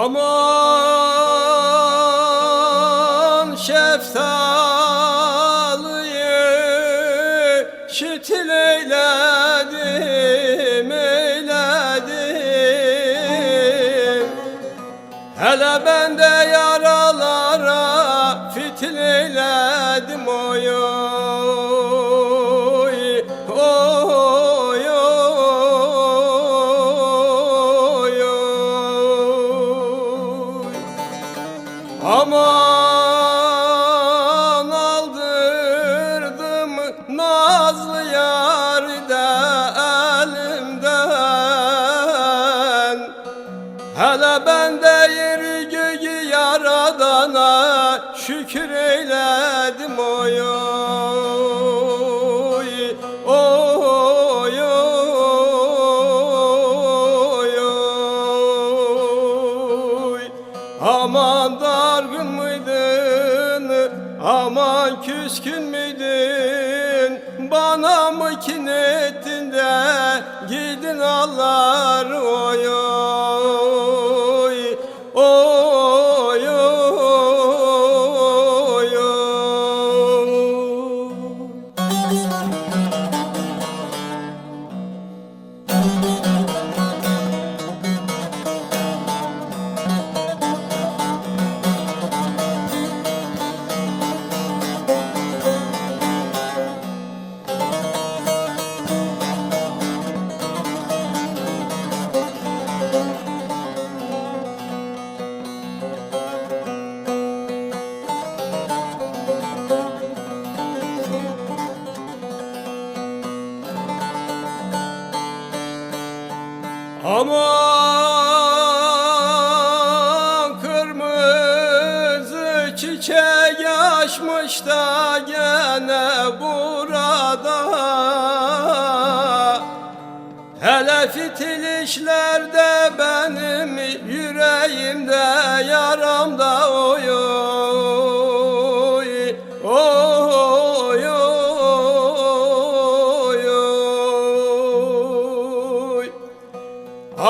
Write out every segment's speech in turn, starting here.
Aman şeftalıyı şitil eyledim, eyledim. Hele ben de yaralara fitil eyledim oy Hele ben de yeri göğü yaradana şükür eyledim oy oy oy oy oy. Aman dargın mıydın aman küskün müydün? Bana mı kin ettin de gidin Allah oy oy Aman kırmızı çiçek açmış da gene burada. Hele fitil işlerde benim yüreğimde yaramda oy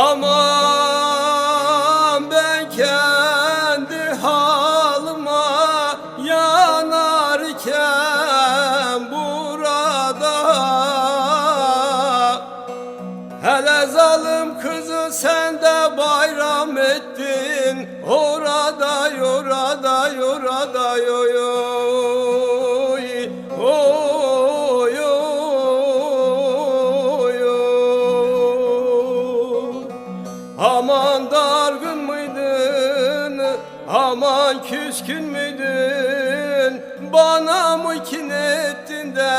Aman ben kendi halıma yanarken burada Hele zalim kızı sen de bayram ettin. Orada yorada yorada yoy Aman küskün müdün? Bana mı kin ettin de